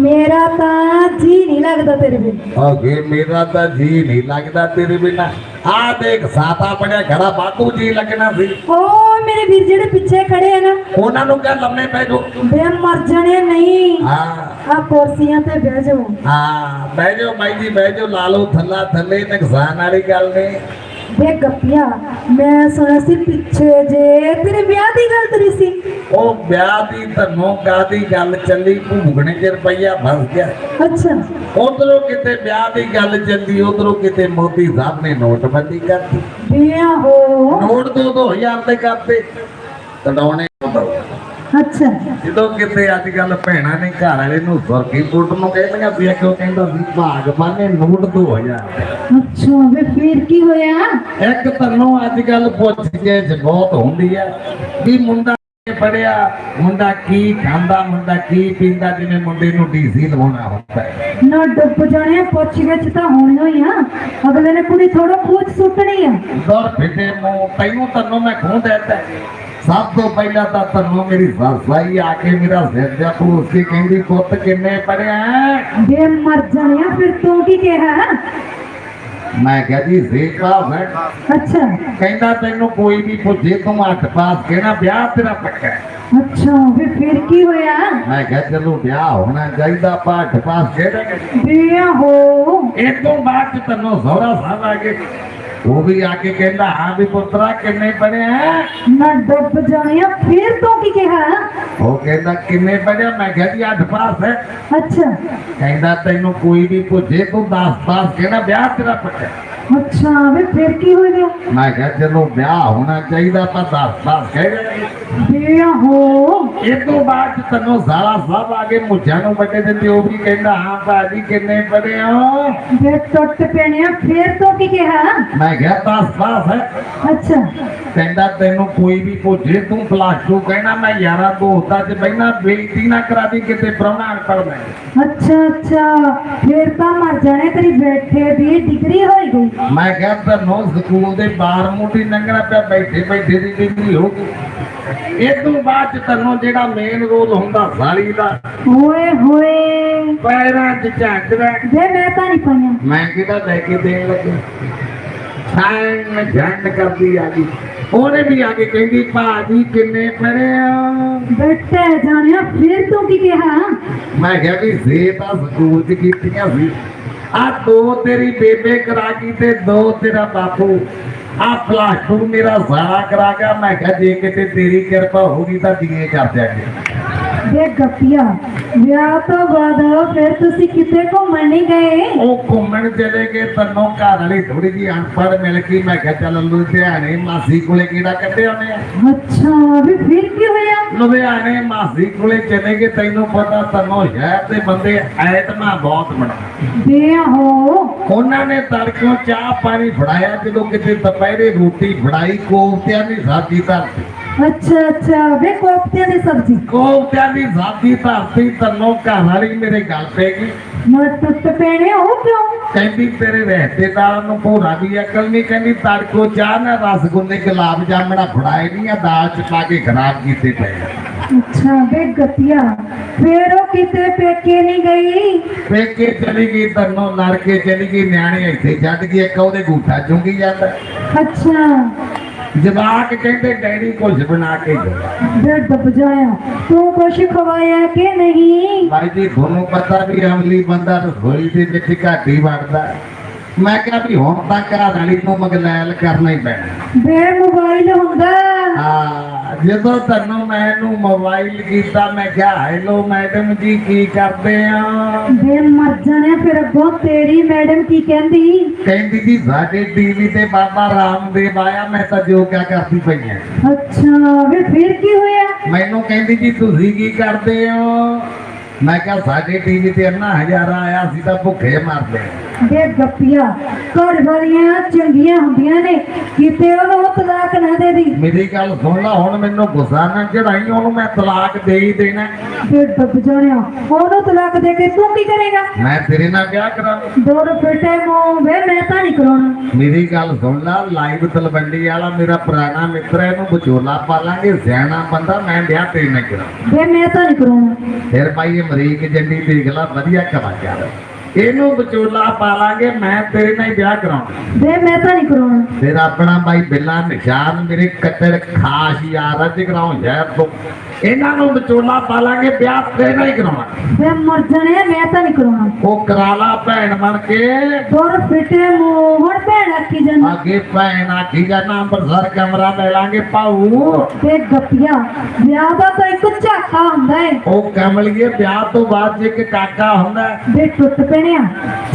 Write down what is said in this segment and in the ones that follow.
ਮੇਰਾ ਤਾਂ ਜੀ ਨਹੀਂ ਲੱਗਦਾ ਤੇਰੇ ਬਿਨ। ਅਗੇ ਮੇਰਾ ਤਾਂ ਜੀ ਨਹੀਂ ਲੱਗਦਾ ਤੇਰੇ ਬਿਨਾ। ਆ ਦੇਖ ਸਾਤਾ ਬਣਿਆ ਘੜਾ ਬਾਕੂ ਜੀ ਲੱਗਣਾ ਸੀ। ਉਹ ਮੇਰੇ ਵੀਰ ਜਿਹੜੇ ਪਿੱਛੇ ਖੜੇ ਆ ਨਾ। ਉਹਨਾਂ ਨੂੰ ਕਹਿ ਲੰਮੇ ਪੈ ਜਾਓ। ਬੇ ਮਰ ਜਾਣੇ ਨਹੀਂ। ਹਾਂ। ਆ ਕੁਰਸੀਆਂ ਤੇ ਬਹਿ ਜਾਓ। ਹਾਂ ਬਹਿ ਜਾਓ ਬਾਈ ਜੀ ਬਹਿ ਜਾਓ ਲਾ ਲਓ ਥੱਲਾ ਥੱਲੇ ਨੁਕਸਾਨ ਵਾਲੀ ਗੱਲ ਨਹੀਂ। ਬੇ ਗੱਪੀਆਂ ਮੈਂ ਸੁਣਿਆ ਸੀ ਪਿੱਛੇ ਜੇ ਤੇਰੇ ਵਿਆਹ ਦੀ ਗੱਲ ਤਰੀ ਸੀ। ਉਹ ਵਿਆਹ ਦੀ ਧਨੋਂ ਗਾਦੀ ਗੱਲ ਚੱਲੀ ਭੁਗਣੇ ਚ ਰੁਪਈਆ ਫਸ ਗਿਆ। ਅੱਛਾ। ਉਧਰੋਂ ਕਿਤੇ ਵਿਆਹ ਦੀ ਗੱਲ ਚੱਲੀ ਉਧਰੋਂ ਕਿਤੇ ਮੋਦੀ ਸਾਹਿਬ ਨੇ ਨੋਟਬੰਦੀ ਕਰਤੀ। ਵਿਆਹ ਹੋ। ਨੋਟ ਦੋ ਦੋ ਹਜ਼ਾਰ ਦੇ ਕਰਤੇ। ਤੜਾਉਣੇ ਅੱਛਾ। ਜਦੋਂ ਕਿਤੇ ਅੱਜ ਕੱਲ ਭੈਣਾਂ ਨੇ ਘਰ ਵਾਲੇ ਨੂੰ ਸੁਰਖੀ ਪੁੱਟ ਨੂੰ ਕਹਿੰਦੀਆਂ ਸੀ ਕਿਉਂ ਕਹਿੰਦਾ ਸੀ ਭਾਗ ਮਾਨੇ ਨੋਟ 2000 ਅੱਛਾ ਵੇ ਫਿਰ ਕੀ ਹੋਇਆ? ਇੱਕ ਤਨੋਂ ਅੱਜ ਕੱਲ ਪੁੱਛ ਕੇ ਬਹੁਤ ਹੁੰਦੀ ਆ ਵੀ ਮੁੰਡਾ ਪੜਿਆ ਮੁੰਡਾ ਕੀ ਖਾਂਦਾ ਮੁੰਡਾ ਕੀ ਪੀਂਦਾ ਜਿਵੇਂ ਮੁੰਡੇ ਨੂੰ ਡੀਸੀ ਲਵਾਉਣਾ ਹੁੰਦਾ ਹੈ। ਨਾ ਡੁੱਬ ਜਾਣੇ ਪੁੱਛ ਵਿੱਚ ਤਾਂ ਹੋਣੀ ਹੋਈ ਆ। ਅਗਲੇ ਨੇ ਕੁੜੀ ਥੋੜਾ ਪੂਛ ਸੁੱਟਣੀ ਆ। ਦਰ ਫਿੱਟੇ ਮੂੰਹ ਤੈਨੂੰ ਤੈਨੂੰ ਮੈਂ ਖੂਨ ਦੇਤਾ। ਸਭ ਤੋਂ ਪਹਿਲਾਂ ਤਾਂ ਤੈਨੂੰ ਮੇਰੀ ਸਸਾਈ ਆ ਕੇ ਮੇਰਾ ਸਿਰ ਪੂਛ ਕੇ ਕਹਿੰਦੀ ਪੁੱਤ ਕਿੰਨੇ ਪੜਿਆ ਬੇ ਮਰ ਜਾਣਿਆ ਫਿਰ ਤੂੰ ਕੀ ਕਿਹਾ? ਮੈਂ ਕਿਹਾ ਜੀ ਸੇਕਾ ਹੈ ਅੱਛਾ। ਕਹਿੰਦਾ ਤੈਨੂੰ ਕੋਈ ਵੀ ਪੁੱਛੇ ਤੂੰ ਅੱਠ ਪਾਸ ਕਹਿਣਾ ਵਿਆਹ ਤੇਰਾ ਪੱਕਾ। ਅੱਛਾ ਵੇ ਫਿਰ ਕੀ ਹੋਇਆ? ਮੈਂ ਕਿਹਾ ਚਲੋ ਵਿਆਹ ਹੋਣਾ ਚਾਹੀਦਾ ਆਪਾਂ ਅੱਠ ਪਾਸ ਖੇਡਾਂਗੇ ਵਿਆਹ ਹੋ। ਇਹ ਤੋਂ ਬਾਅਦ ਤੈਨੂੰ ਸਹੁਰਾ ਸਾਹਿਬ ਆ ਕੇ ਉਹ ਵੀ ਆ ਕੇ ਕਹਿੰਦਾ ਹਾਂ ਵੀ ਪੁੱਤਰਾ ਕਿੰਨੇ ਪੜਿਆ ਨਾ ਡੁੱਬ ਜਾਣਿਆ ਫਿਰ ਤੂੰ ਕੀ ਕਿਹਾ? ਉਹ ਕਹਿੰਦਾ ਕਿੰਨੇ ਪੜਿਆ ਮੈਂ ਕਿਹਾ ਜੀ ਅੱਠ ਪਾਸ। ਹੈ ਅੱਛਾ। ਕਹਿੰਦਾ ਤੈਨੂੰ ਕੋਈ ਵੀ ਪੁੱਛੇ ਤੂੰ 10 ਪਾਸ ਕਹਿਣਾ ਵਿਆਹ ਤੇਰਾ ਪੱਕਾ ਅੱਛਾ ਵੇ ਫਿਰ ਕੀ ਹੋ ਗਿਆ? ਮੈਂ ਕਿਹਾ ਚਲੋ ਵਿਆਹ ਹੋਣਾ ਚਾਹੀਦਾ ਆਪਾਂ 10 ਪਾਸ ਕਹਿ ਰਹੇ ਵਿਆਹ ਹੋ। ਇਹ ਤੋਂ ਬਾਅਦ ਤੈਨੂੰ ਸਾਲਾ ਸਾਹਿਬ ਆ ਕੇ ਮੁੱਛਾਂ ਨੂੰ ਵੱਡੇ ਦਿੰਦੇ ਉਹ ਵੀ ਕਹਿੰਦਾ ਹਾਂ ਭਾਜੀ ਕਿੰਨੇ ਪੜਿਆ ਵੇ ਟੁੱਟ ਪੈਣਿਆ ਫਿਰ ਤੂੰ ਕੀ ਕਿਹਾ? ਮੈਂ ਕਿਹਾ 10 ਪਾਸ ਹੈ ਅੱਛਾ। ਕਹਿੰਦਾ ਤੈਨੂੰ ਕੋਈ ਵੀ ਪੁੱਛੇ ਤੂੰ ਪਲੱਸ ਕਹਿਣਾ ਮੈਂ ਯਾਰਾਂ ਦੋਸਤਾਂ 'ਚ ਬਹਿਣਾ ਬੇਇੱਜ਼ਤੀ ਨਾ ਕਰਾ ਦੀ ਕਿਤੇ ਪ੍ਰਾਹੁਣਾ ਅਨਪੜ੍ਹ ਮੈਂ। ਅੱਛਾ ਅੱਛਾ। ਫਿਰ ਤਾਂ ਮਰ ਜਾਣੇ ਤੇਰੀ ਬੈਠੇ ਦੀ ਡਿਗਰੀ ਹੋਈ ਗਈ। ਮੈਂ ਕਿਹਾ ਤੈਨੂੰ ਸਕੂਲ ਦੇ ਬਾਹਰ ਮੋਟੀ ਲੰਘਣਾ ਪਿਆ ਬੈਠੇ ਬੈਠੇ ਦੀ ਡਿਗਰੀ ਹੋ ਗਈ। ਇਹ ਤੋਂ ਬਾਅਦ ਤੈਨੂੰ ਜਿਹੜਾ ਮੇਨ ਰੋਲ ਹੁੰਦਾ ਸਾਲੀ ਦਾ। ਓਏ ਹੋਏ। ਪੈਰਾਂ 'ਚ ਝਾਂਕਦਾ ਵੇ ਮੈਂ ਤਾਂ ਨਹੀਂ ਪਾਈਆਂ। ਮੈਂ ਕਿਹਦਾ ਲੈ ਕੇ ਦੇਣ ਲੱਗਾ? ਛਾਣ ਝੰਡ ਕਰਦੀ ਆ ਗਈ ਉਹਨੇ ਵੀ ਆ ਕੇ ਕਹਿੰਦੀ ਭਾਜੀ ਕਿੰਨੇ ਪੜਿਆ ਬੈਠੇ ਜਾਣਿਆ ਫਿਰ ਤੂੰ ਕੀ ਕਿਹਾ? ਮੈਂ ਕਿਹਾ ਵੀ ਸੇ ਤਾਂ ਸਕੂਲ ਚ ਕੀਤੀਆਂ ਸੀ। ਆ ਦੋ ਤੇਰੀ ਬੇਬੇ ਕਰਾ ਗਈ ਤੇ ਦੋ ਤੇਰਾ ਬਾਪੂ। ਆ ਪਲੱਸ ਮੇਰਾ ਸਾਰਾ ਕਰਾ ਗਿਆ। ਮੈਂ ਕਿਹਾ ਜੇ ਕਿਤੇ ਤੇਰੀ ਕਿਰਪਾ ਹੋਗੀ ਤਾਂ ਦੀਏ ਕਰ ਦਿਆਂਗੇ। ਵੇ ਗੱਪੀਆ? ਵਿਆਹ ਤੋਂ ਬਾਅਦ ਫਿਰ ਤੁਸੀਂ ਕਿਤੇ ਘੁੰਮਣ ਨਹੀਂ ਗਏ? ਉਹ ਘੁੰਮਣ ਚਲੇ ਗਏ ਤੈਨੂੰ ਘਰ ਵਾਲੀ ਥੋੜੀ ਜੀ ਅਨਪੜ੍ਹ ਮਿਲ ਗਈ। ਮੈਂ ਕਿਹਾ ਚੱਲ ਲੁਧਿਆਣੇ ਮਾਸੀ ਕੋਲੇ ਕਿਹੜਾ ਕੱਢੇ ਆਉਣੇ ਆ। ਅੱਛਾ ਵੀ ਫਿਰ ਕੀ ਹੋਇਆ? ਲੁਧਿਆਣੇ ਮਾਸੀ ਕੋਲੇ ਚਲੇ ਗਏ ਤੈਨੂੰ ਪਤਾ ਤੈਨੂੰ ਸ਼ਹਿਰ ਦੇ ਬੰਦੇ ਐਟਮਾਂ ਬਹੁਤ ਬਣਾ। ਵਿਆਹ ਹੋ ਉਹਨਾਂ ਨੇ ਤੜਕੋਂ ਚਾਹ ਪਾਣੀ ਫੜਾਇਆ ਜਦੋਂ ਕਿਤੇ ਦੁਪਹਿਰੇ ਰੋਟੀ ਫੜਾਈ ਕੋਫਤਿਆਂ ਦੀ ਸਬਜ਼ੀ ਧਰਤੀ। ਅੱਛਾ ਅੱਛਾ। ਵੇ ਕੋਫਤਿਆਂ ਦੀ ਸਬਜ਼ੀ। ਕੋਫਤਿਆਂ ਦੀ ਸਬਜ਼ੀ ਧਰਤੀ ਤੈਨੂੰ ਘਰ ਵਾਲੀ ਮੇਰੇ ਗੱਲ ਪੈ ਗਈ। ਨਾ ਟੁੱਟ ਪੈਣੇ ਉਹ ਕਿਉਂ? ਕਹਿੰਦੀ ਤੇਰੇ ਰਿਸ਼ਤੇਦਾਰਾਂ ਨੂੰ ਭੋਰਾ ਦੀ ਅਕਲ ਨਹੀਂ ਕਹਿੰਦੀ ਤੜਕੋ ਚਾਹ ਨਾ ਰਸਗੁੱਲੇ ਗੁਲਾਬ ਜਾਮਣਾ ਫੜਾਏ ਨਹੀਂ ਆ ਦਾਲ ਚ ਪਾ ਕੇ ਖਰਾਬ ਕੀਤੇ ਪਏ ਆ। ਅੱਛਾ ਵੇ ਗੱਪੀਆ ਫਿਰ ਉਹ ਕਿਤੇ ਪੇਕੇ ਨਹੀਂ ਗਈ? ਪੇਕੇ ਚਲੀ ਗਈ ਤੈਨੂੰ ਲੜ ਕੇ ਚਲੀ ਗਈ ਨਿਆਣੇ ਇੱਥੇ ਛੱਡ ਗਈ ਇੱਕ ਉਹਦੇ ਗੂਠਾ ਚੁੰਗੀ ਜਾਂਦਾ। ਅੱਛਾ। ਜਵਾਕ ਕਹਿੰਦੇ ਡੈਡੀ ਕੁਝ ਬਣਾ ਕੇ ਦਿਓ। ਵੇ ਡੁੱਬ ਜਾਇਆ ਤੂੰ ਕੁਛ ਖਵਾਇਆ ਕਿ ਨਹੀਂ? ਭਾਈ ਜੀ ਤੁਹਾਨੂੰ ਪਤਾ ਵੀ ਅਮਲੀ ਬੰਦਾ ਰਸੋਈ ਦੇ ਵਿੱਚ ਘੱਟ ਹੀ ਵੜਦਾ ਮੈਂ ਕਿਹਾ ਵੀ ਹੁਣ ਤਾਂ ਘਰ ਵਾਲੀ ਨੂੰ ਮਗਲੈਲ ਕਰਨਾ ਹੀ ਪੈਣਾ। ਵੇ ਮੋਬਾਈਲ ਹੁੰਦਾ। ਹਾਂ ਜਦੋਂ ਤੈਨੂੰ ਮੈਨੂੰ ਮੋਬਾਈਲ ਕੀਤਾ ਮੈਂ ਕਿਹਾ ਹੈਲੋ ਮੈਡਮ ਜੀ ਕੀ ਕਰਦੇ ਆ? ਵੇ ਮਰ ਜਾਣੇ ਫਿਰ ਅੱਗੋਂ। ਤੇਰੀ ਮੈਡਮ ਕੀ ਕਹਿੰਦੀ? ਕਹਿੰਦੀ ਜੀ ਸਾਡੇ ਟੀਵੀ ਤੇ ਬਾਬਾ ਰਾਮਦੇਵ ਆਇਆ ਮੈਂ ਤਾਂ ਜੋ ਕਿਆ ਕਰਦੀ ਪਈ ਆ। ਅੱਛਾ ਵੇ ਫਿਰ ਕੀ ਹੋਇਆ? ਮੈਨੂੰ ਕਹਿੰਦੀ ਜੀ ਤੁਸੀਂ ਕੀ ਕਰਦੇ ਹੋ? ਮੈਂ ਕਿਹਾ ਸਾਡੇ ਟੀਵੀ ਤੇ ਅੰਨਾ ਹਜ਼ਾਰਾ ਆਇਆ ਸੀ ਤਾਂ ਭੁੱਖੇ ਮਰਦੇ ਦੇ ਗੱਪੀਆਂ। ਘਰ ਵਾਲੀਆਂ ਚੰਗੀਆਂ ਹੁੰਦੀਆਂ ਨੇ ਕਿਤੇ ਉਹਨੂੰ ਤਲਾਕ ਨਾ ਦੇ ਦੀ ਮੇਰੀ ਗੱਲ ਸੁਣ ਲਾ ਹੁਣ ਮੈਨੂੰ ਗੁੱਸਾ ਨਾ ਚੜਾਈ ਉਹਨੂੰ ਮੈਂ ਤਲਾਕ ਦੇ ਹੀ ਦੇਣਾ। ਫਿਰ ਡੱਬ ਜਾਣਿਆ। ਉਹਨੂੰ ਤਲਾਕ ਦੇ ਕੇ ਤੂੰ ਕੀ ਕਰੇਗਾ? ਮੈਂ ਤੇਰੇ ਨਾਲ ਵਿਆਹ ਕਰਾਂ ਦੋ ਰੁਪਏ ਮੂੰਹ ਵੇ ਮੈਂ ਤਾਂ ਨਹੀਂ ਕਰਾਉਣਾ। ਮੇਰੀ ਗੱਲ ਸੁਣ ਲਾ ਲਾਈਵ ਤਲਵੰਡੀ ਵਾਲਾ ਮੇਰਾ ਪੁਰਾਣਾ ਮਿੱਤਰ ਹੈ ਇਹਨੂੰ ਵਿਚੋਲਾ ਪਾਲਾਂਗੇ ਸਿਆਣਾ ਬੰਦਾ ਮੈਂ ਵਿਆਹ ਤੇਰੇ ਨਾਲ ਕਰਾਂ ਵੇ ਮੈਂ ਤਾਂ ਨਹੀਂ ਕਰਾਉਣਾ। ਫਿਰ ਭਾਈ ਅਮਰੀਕ ਜੰਡੀ ਦੇਖ ਲਾ ਵਧੀਆ ਕਰਾਂਗਾ ਇਹਨੂੰ ਵਿਚੋਲਾ ਪਾਲਾਂਗੇ ਮੈਂ ਤੇਰੇ ਨਾਲ ਹੀ ਵਿਆਹ ਕਰਾਉਣਾ। ਵੇ ਮੈਂ ਤਾਂ ਨਹੀਂ ਕਰਾਉਣਾ। ਫਿਰ ਆਪਣਾ ਭਾਈ ਬਿੱਲਾ ਨਿਸ਼ਾਨ ਮੇਰੇ ਕੱਟੜ ਖਾਸ ਯਾਰ ਅੱਜ ਕਰਾਉਂ ਸ਼ਹਿਰ ਤੋਂ। ਇਹਨਾਂ ਨੂੰ ਵਿਚੋਲਾ ਪਾਲਾਂਗੇ ਵਿਆਹ ਤੇਰੇ ਨਾਲ ਹੀ ਕਰਾਉਣਾ ਵੇ ਮਰ ਜਾਣਿਆ ਮੈਂ ਤਾਂ ਨਹੀਂ ਕਰਾਉਣਾ। ਉਹ ਕਰਾ ਲਾ ਭੈਣ ਬਣ ਕੇ ਦੋ ਰੁਪਏ ਮੂੰਹ ਹੁਣ ਭੈਣ ਆਖੀ ਜਾਂਦਾ। ਅੱਗੇ ਭੈਣ ਆਖੀ ਜਾਣਾ ਅੰਮ੍ਰਿਤਸਰ ਕਮਰਾ ਲੈ ਲਾਂਗੇ ਭਾਊ। ਤੇ ਗੱਪੀਆਂ ਵਿਆਹ ਦਾ ਤਾਂ ਇੱਕ ਝਾਕਾ ਹੁੰਦਾ ਹੈ ਉਹ ਕਮਲੀਏ ਵਿਆਹ ਤੋਂ ਬਾਅਦ ਜੇ ਇੱਕ ਕਾਕਾ ਹੁੰਦਾ ਹੈ, ਵੇ ਟੁੱਟ ਪੈਣਿਆ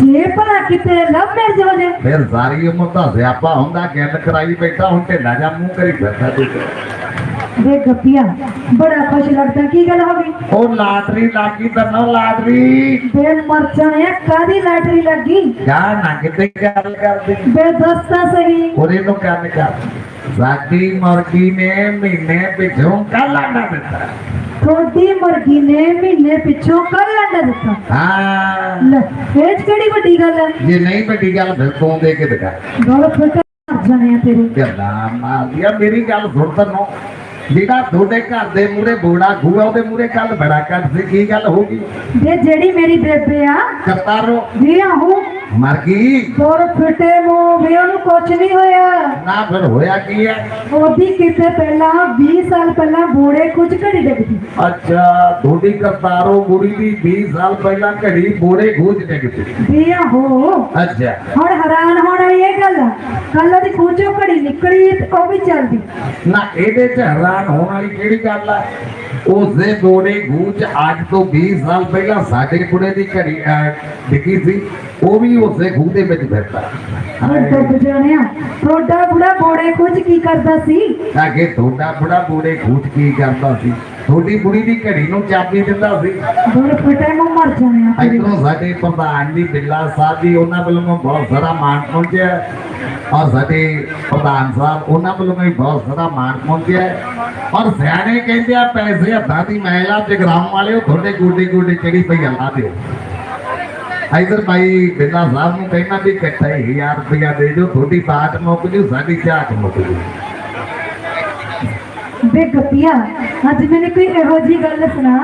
ਜੇ ਭਲਾ ਕਿਤੇ ਲਵ ਮੈਰਿਜ ਹੋ ਜਾਏ। ਫਿਰ ਸਾਰੀ ਉਮਰ ਦਾ ਸਿਆਪਾ ਹੁੰਦਾ ਗੱਲ ਕਰਾਈ ਬੈਠਾ ਹੁਣ ਢਿੱਲਾ ਜਾ ਮੂੰਹ ਕਰੀ ਫਿਰਦਾ ਤੂੰ ਵੇ ਗੱਪੀਆਂ ਬੜਾ ਖੁਸ਼ ਲੱਗਦਾ ਕੀ ਗੱਲ ਹੋ ਗਈ? ਉਹ ਲਾਟਰੀ ਲੱਗੀ ਤੈਨੂੰ ਲਾਟਰੀ। ਵੇ ਮਰ ਜਾਣਿਆ ਕਾਦੀ ਲਾਟਰੀ ਲੱਗੀ? ਜਾ ਨਾ ਮਹੀਨੇ ਪਿਛੋਂ ਕੱਲ ਆਂਡਾ ਦਿੱਤਾ। ਥੋੜੀ ਮੁਰਗੀ ਨੇ ਮਹੀਨੇ ਪਿੱਛੋਂ ਕਰ ਅੰਡਾ ਦਿੱਤਾ। ਹਾਂ। ਲੈ ਇਹ 'ਚ ਕਿਹੜੀ ਵੱਡੀ ਗੱਲ ਹੈ ਜੇ ਨਹੀਂ ਵੱਡੀ ਗੱਲ ਫਿਰ ਤੂੰ ਦੇ ਕੇ ਦਿਖਾ। ਗੱਲ ਜਾਣਿਆ ਤੇਰੇ। ਗੱਲਾਂ ਮਾਰਦੀਆਂ ਮੇਰੀ ਗੱਲ ਸੁਣ ਤੈਨੂੰ। ਜਿਹੜਾ ਤੁਹਾਡੇ ਘਰ ਦੇ ਮੂਰੇ ਬੋੜਾ ਖੂਆ ਉਹਦੇ ਮੂਰੇ ਕੱਲ ਬੜਾ ਕੱਟ ਸੀ ਕੀ ਗੱਲ ਹੋ ਗਈ? ਵੇ ਜਿਹੜੀ ਮੇਰੀ ਬੇਬੇ ਆ ਕਰਤਾਰੋ ਵੀ ਆਹੂ ਮਰ ਗਈ। ਤੋਰ ਫਿੱਟੇ ਮੂੰਹ ਵੀ ਉਹਨੂੰ ਕੁਛ ਨਹੀਂ ਹੋਇਆ। ਨਾ ਫਿਰ ਹੋਇਆ ਕੀ ਹੈ ਉਹਦੀ ਕਿਤੇ ਪਹਿਲਾਂ 20 ਸਾਲ ਪਹਿਲਾਂ ਬੋੜੇ ਕੁਝ ਘੜੀ ਡਿੱਗਦੀ ਅੱਛਾ ਤੁਹਾਡੀ ਕਰਤਾਰੋ ਬੁੜੀ ਦੀ 20 ਸਾਲ ਪਹਿਲਾਂ ਘੜੀ ਬੋੜੇ ਗੂੰਜ ਡਿੱਗ ਪਈ ਵੀ ਆਹੋ ਅੱਛਾ। ਹੁਣ ਹੈਰਾਨ ਹੋਣਾ ਇਹ ਗੱਲ ਕੱਲ ਉਹਦੀ ਖੂਚੋਂ ਘੜੀ ਨਿਕਲੀ ਉਹ ਵੀ ਚੱਲਦੀ। ਨਾ ਇਹਦੇ ਚ ਹੈਰਾਨ ਹੋਣ ਵਾਲੀ ਕਿਹੜੀ ਗੱਲ ਆ? ਉਸਦੇ ਬੋੜੇ ਗੂੰਜ ਅੱਜ ਤੋਂ 20 ਸਾਲ ਪਹਿਲਾਂ ਸਾਡੇ ਬੁੜੇ ਦੀ ਘੜੀ ਡਿੱਗੀ ਸੀ। ਉਹ ਵੀ ਉਸੇ ਖੂਹ ਦੇ ਵਿੱਚ ਫਿਰਦਾ। ਡੁੱਬ ਜਾਣਿਆ। ਤੁਹਾਡਾ ਬੁੜਾ ਬੋੜੇ ਕੁਝ ਕੀ ਕਰਦਾ ਸੀ? ਤਾਂ ਕਿ ਤੁਹਾਡਾ ਬੁੜਾ ਬੋੜੇ ਖੂਚ ਕੀ ਕਰਦਾ ਸੀ? ਤੁਹਾਡੀ ਬੁੜੀ ਦੀ ਘੜੀ ਨੂੰ ਚਾਬੀ ਦਿੰਦਾ ਸੀ। ਦੋਰ ਫਿੱਟੇ ਮੂੰਹ ਮਰ ਜਾਣਿਆ। ਇਧਰੋਂ ਸਾਡੇ ਪ੍ਰਧਾਨ ਜੀ ਬਿੱਲਾ ਸਾਹਿਬ ਜੀ ਉਹਨਾਂ ਵੱਲੋਂ ਬਹੁਤ ਸਾਰਾ ਮਾਣ ਪਹੁੰਚਿਆ। ਔਰ ਸਾਡੇ ਪ੍ਰਧਾਨ ਸਾਹਿਬ ਉਹਨਾਂ ਵੱਲੋਂ ਵੀ ਬਹੁਤ ਸਾਰਾ ਮਾਣ ਪਹੁੰਚਿਆ। ਔਰ ਸਿਆਣੇ ਕਹਿੰਦੇ ਆ ਪੈਸੇ ਹੱਥਾਂ ਦੀ ਮੈਲਾ ਜਗਰਾਮ ਵਾਲਿਓ ਤੁਹਾਡੇ ਗੋਡੇ ਗੋਡੇ ਚੜੀ ਪਈ ਅੱਲਾ ਦਿਓ। ਇਧਰ ਭਾਈ ਬਿੱਲਾ ਸਾਹਿਬ ਨੂੰ ਕਹਿਣਾ ਵੀ ਇਕੱਠਾ ਹੀ 1000 ਰੁਪਇਆ ਦੇ ਦਿਓ ਤੁਹਾਡੀ ਬਾਤ ਮੁੱਕ ਜੂ ਸਾਡੀ ਝਾਕ ਮੁੱਕ ਜੂ। ਵੇ ਗੱਪੀਆ। ਅੱਜ ਮੈਨੂੰ ਕੋਈ ਇਹੋ ਜੀ ਗੱਲ ਸੁਣਾ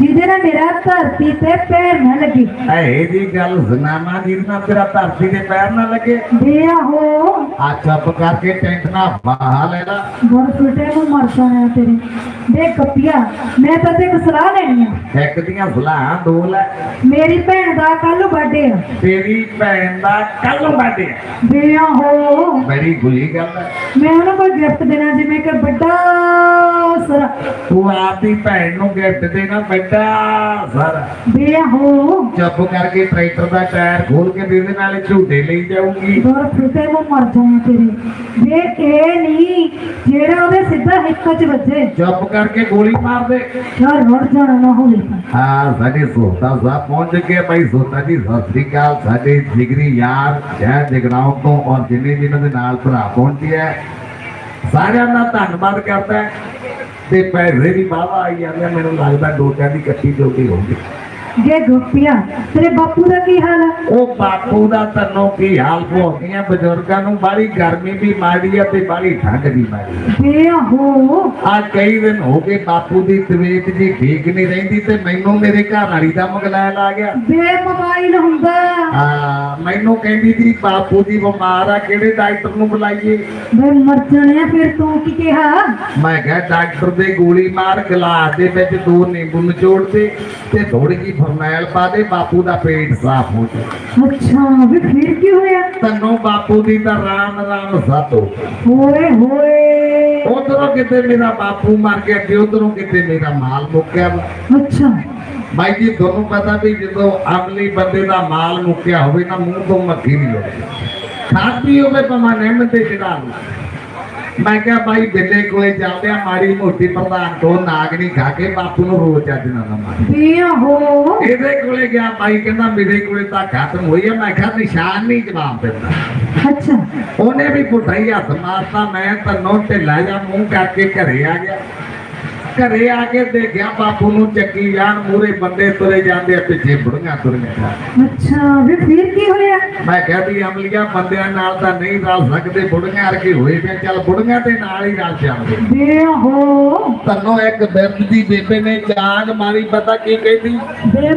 ਜਿਹਦੇ ਨਾਲ ਮੇਰਾ ਧਰਤੀ ਤੇ ਪੈਰ ਨਾ ਲੱਗੇ। ਇਹ ਜੀ ਗੱਲ ਸੁਣਾਵਾ ਜਿਹਨਾਂ ਤੇਰਾ ਧਰਤੀ ਦੇ ਪੈਰ ਨਾ ਲੱਗੇ। ਵੇ ਆਹੋ ਆ ਚੁੱਪ ਕਰਕੇ ਟੈਂਟ ਨਾ ਬਾਹ ਲੈ ਲਾ। ਦੋਰ ਫਿੱਟੇ ਮੂੰਹ ਮਰ ਜਾਣਿਆ ਤੇਰੇ। ਵੇ ਗੱਪੀਆ ਮੈਂ ਤਾਂ ਤੇ ਸਲਾਹ ਲੈਣੀ ਆ। ਇੱਕ ਦੀਆਂ ਸਲਾਹਾਂ ਦੋ ਲੈ। ਮੇਰੀ ਭੈਣ ਦਾ ਕੱਲ ਬਰਥਡੇ ਆ। ਤੇਰੀ ਭੈਣ ਦਾ ਕੱਲ ਨੂੰ ਬਰਥਡੇ ਹੈ ਵੇ ਆਹੋ ਬੜੀ ਗੁਲੀ ਗੱਲ ਹੈ। ਮੈਂ ਉਹਨੂੰ ਕੋਈ ਗਿਫਟ ਦੇਣਾ ਜਿਵੇਂ ਕਿ ਵੱਡਾ ਸਾਰਾ ਤੂੰ ਆਪਦੀ ਭੈਣ ਨੂੰ ਗਿਫਟ ਦੇਣਾ ਬੈਠਾ ਸਾਰਾ ਵੇ ਆਹੋ ਚੁੱਪ ਕਰਕੇ ਟਰੈਕਟਰ ਦਾ ਟਾਇਰ ਖੋਲ ਕੇ ਦੇ ਦੇ ਨਾਲੇ ਝੂਟੇ ਲਈ ਜਾਊਗੀ ਦੋਰ ਫਿੱਟੇ ਮੂੰਹ ਮਰ ਜਾਣਿਆ ਤੇਰੇ ਵੇ ਇਹ ਨਹੀਂ ਜਿਹੜਾ ਉਹਦੇ ਸਿੱਧਾ ਹਿੱਕ 'ਚ ਵੱਜੇ। ਚੁੱਪ ਕਰਕੇ ਗੋਲੀ ਮਾਰ ਦੇ ਯਾਰ ਰੁੜ ਜਾਣਾ ਨਾ ਹੋਵੇ ਤਾਂ ਹਾਂ ਸਾਡੇ ਸੋਤਾ ਸਾਹਿਬ ਪਹੁੰਚ ਗਏ ਭਾਈ ਸੋਤਾ ਜੀ ਸਤਿ ਸ੍ਰੀ ਅਕਾਲ ਸਾਡੇ ਜਿਗਰੀ ਯਾਰ ਸ਼ਹਿਰ ਜਗਰਾਉਂ ਤੋਂ ਔਰ ਜਿੰਨੇ ਵੀ ਇਹਨਾਂ ਦੇ ਨਾਲ ਭਰਾ ਪਹੁੰਚੇ ਹੈ ਸਾਰਿਆਂ ਦਾ ਧੰਨਵਾਦ ਕਰਦਾ ਹੈ। ਤੇ ਪੈਸੇ ਵੀ ਬਾਵਾ ਆਈ ਜਾਂਦੇ ਮੈਨੂੰ ਲੱਗਦਾ ਡੋਟਿਆਂ ਦੀ ਇਕੱਠੀ ਜੋਗੀ ਹੋਊਗੀ। ਜੇ ਗੁੱਪੀਆਂ ਤੇਰੇ ਬਾਪੂ ਦਾ ਕੀ ਹਾਲ ਆ? ਉਹ ਬਾਪੂ ਦਾ ਤਨੋਂ ਕੀ ਹਾਲ ਭੋਗੀਆਂ? ਬਜ਼ੁਰਗਾਂ ਨੂੰ ਬਾਹਲੀ ਗਰਮੀ ਵੀ ਮਾੜੀ ਆ ਤੇ ਬਾਹਲੀ ਠੰਡ ਵੀ ਮਾੜੀ ਵੇ ਆਹੋ ਆ ਕਈ ਦਿਨ ਹੋ ਗਏ ਬਾਪੂ ਦੀ ਤਬੀਅਤ ਜੀ ਠੀਕ ਨਹੀਂ ਰਹਿੰਦੀ ਤੇ ਮੈਨੂੰ ਮੇਰੇ ਘਰ ਵਾਲੀ ਦਾ ਮਗਲੈਲ ਆ ਗਿਆ। ਵੇ ਮੋਬਾਈਲ ਹੁੰਦਾ। ਹਾਂ ਮੈਨੂੰ ਕਹਿੰਦੀ ਸੀ ਬਾਪੂ ਦੀ ਬਿਮਾਰ ਆ ਕਿਹੜੇ ਡਾਕਟਰ ਨੂੰ ਬੁਲਾਈਏ? ਵੇ ਮਰ ਜਾਣਿਆ ਫਿਰ ਤੂੰ ਕੀ ਕਿਹਾ? ਮੈਂ ਕਿਹਾ ਡਾਕਟਰ ਦੇ ਗੋਲੀ ਮਾਰ ਗਲਾਸ ਦੇ ਵਿੱਚ ਦੋ ਨਿੰਬੂ ਨਿਚੋੜ ਤੇ ਥੋੜੀ ਜਿਹੀ ਫਰਨੈਲ ਪਾ ਦੇ ਬਾਪੂ ਦਾ ਪੇਟ ਸਾਫ਼ ਹੋ ਜਾਏ ਅੱਛਾ ਵੇ ਫਿਰ ਕੀ ਹੋਇਆ? ਤੈਨੂੰ ਬਾਪੂ ਦੀ ਤਾਂ ਰਾਮ ਰਾਮ ਸਾਤੋ ਹੋਏ ਹੋਏ। ਉਧਰੋਂ ਕਿਤੇ ਮੇਰਾ ਬਾਪੂ ਮਰ ਗਿਆ ਤੇ ਉਧਰੋਂ ਕਿਤੇ ਮੇਰਾ ਮਾਲ ਮੁੱਕਿਆ। ਅੱਛਾ। ਬਾਈ ਜੀ ਤੁਹਾਨੂੰ ਪਤਾ ਵੀ ਜਦੋਂ ਅਮਲੀ ਬੰਦੇ ਦਾ ਮਾਲ ਮੁੱਕਿਆ ਹੋਵੇ ਨਾ ਮੂੰਹ ਤੋਂ ਮੱਖੀ ਨਹੀਂ ਆਉਂਦੀ ਖਾਦੀ ਹੋਵੇ ਪਮਾ ਨਿੰਮ ਤੇ ਚੜਾ ਮੈਂ ਕਿਹਾ ਬਾਈ ਬਿੱਲੇ ਕੋਲੇ ਜਾਂਦੇ ਆ ਮਾੜੀ ਮੋਟੀ ਪ੍ਰਧਾਨ ਤੋਂ ਨਾਗ ਨਹੀਂ ਖਾ ਕੇ ਬਾਪੂ ਨੂੰ ਰੋਜ਼ ਚੱਜ ਨਾ ਮਾਰ। ਵੀ ਹੋ। ਇਹਦੇ ਕੋਲੇ ਗਿਆ ਬਾਈ ਕਹਿੰਦਾ ਮੇਰੇ ਕੋਲੇ ਤਾਂ ਖਤਮ ਹੋਈ ਆ। ਮੈਂ ਕਿਹਾ ਨਿਸ਼ਾਨ ਨਹੀਂ ਜਵਾਬ ਦਿੰਦਾ। ਅੱਛਾ। ਉਹਨੇ ਵੀ ਪੁੱਠਾ ਹੀ ਹੱਥ ਮਾਰਤਾ ਮੈਂ ਤਨੋਂ ਢਿੱਲਾ ਜਾ ਮੂੰਹ ਕਰਕੇ ਘਰੇ ਆ ਗਿਆ। ਘਰੇ ਆ ਕੇ ਦੇਖਿਆ ਬਾਪੂ ਨੂੰ ਚੱਕੀ ਜਾਣ ਮੂਰੇ ਬੰਦੇ ਤੁਰੇ ਜਾਂਦੇ ਆ ਪਿੱਛੇ ਬੁੜੀਆਂ ਤੁਰੀਆਂ ਅੱਛਾ ਵੀ ਫਿਰ ਕੀ ਹੋਇਆ? ਮੈਂ ਕਿਹਾ ਵੀ ਅਮਲੀਆ ਬੰਦਿਆਂ ਨਾਲ ਤਾਂ ਨਹੀਂ ਰਲ ਸਕਦੇ ਬੁੜੀਆਂ ਵਰਗੇ ਹੋਏ ਪਏ ਚੱਲ ਬੁੜੀਆਂ ਦੇ ਨਾਲ ਹੀ ਰਲ ਜਾਂਦੇ। ਵੀ ਹੋ ਤਨੋਂ ਇੱਕ ਬਿਰਧ ਦੀ ਬੇਬੇ ਨੇ ਚਾਂਗ ਮਾਰੀ ਪਤਾ ਕੀ ਕਹਿੰਦੀ? ਬੇ